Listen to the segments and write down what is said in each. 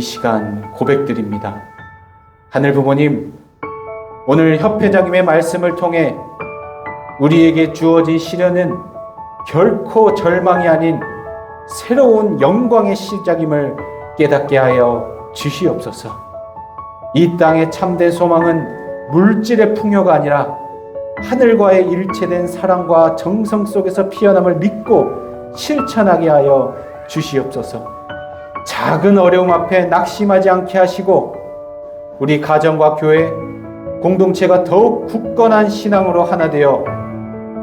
이 시간 고백드립니다. 하늘 부모님, 오늘 협회장님의 말씀을 통해 우리에게 주어진 시련은 결코 절망이 아닌 새로운 영광의 시작임을 깨닫게 하여 주시옵소서. 이 땅의 참된 소망은 물질의 풍요가 아니라 하늘과의 일체된 사랑과 정성 속에서 피어남을 믿고 실천하게 하여 주시옵소서. 작은 어려움 앞에 낙심하지 않게 하시고 우리 가정과 교회 공동체가 더욱 굳건한 신앙으로 하나 되어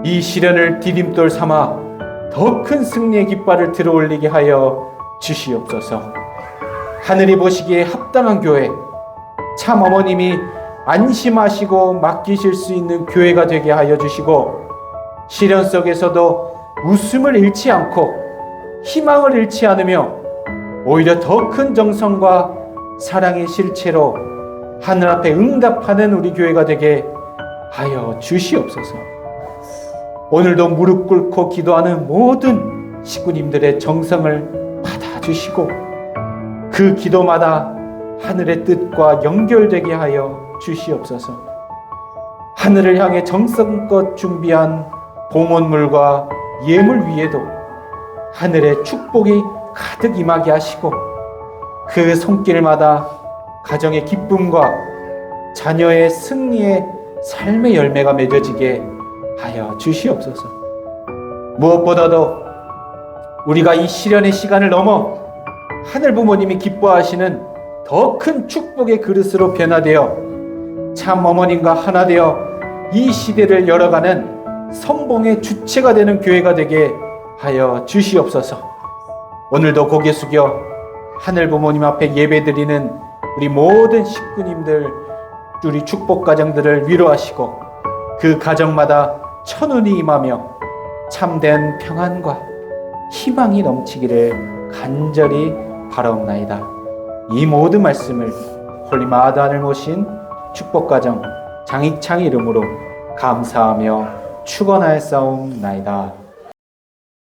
이 시련을 디딤돌 삼아 더 큰 승리의 깃발을 들어올리게 하여 주시옵소서. 하늘이 보시기에 합당한 교회, 참 어머님이 안심하시고 맡기실 수 있는 교회가 되게 하여 주시고 시련 속에서도 웃음을 잃지 않고 희망을 잃지 않으며 오히려 더 큰 정성과 사랑의 실체로 하늘 앞에 응답하는 우리 교회가 되게 하여 주시옵소서. 오늘도 무릎 꿇고 기도하는 모든 식구님들의 정성을 받아주시고 그 기도마다 하늘의 뜻과 연결되게 하여 주시옵소서. 하늘을 향해 정성껏 준비한 봉헌물과 예물 위에도 하늘의 축복이 가득 임하게 하시고 그 손길마다 가정의 기쁨과 자녀의 승리의 삶의 열매가 맺어지게 하여 주시옵소서. 무엇보다도 우리가 이 시련의 시간을 넘어 하늘 부모님이 기뻐하시는 더 큰 축복의 그릇으로 변화되어 참 어머님과 하나 되어 이 시대를 열어가는 선봉의 주체가 되는 교회가 되게 하여 주시옵소서. 오늘도 고개 숙여 하늘 부모님 앞에 예배드리는 우리 모든 식구님들, 우리 축복 가정들을 위로하시고 그 가정마다 천운이 임하며 참된 평안과 희망이 넘치기를 간절히 바라옵나이다. 이 모든 말씀을 홀리마다 하늘 모신 축복가정 장익창 이름으로 감사하며 축원하였사옵나이다.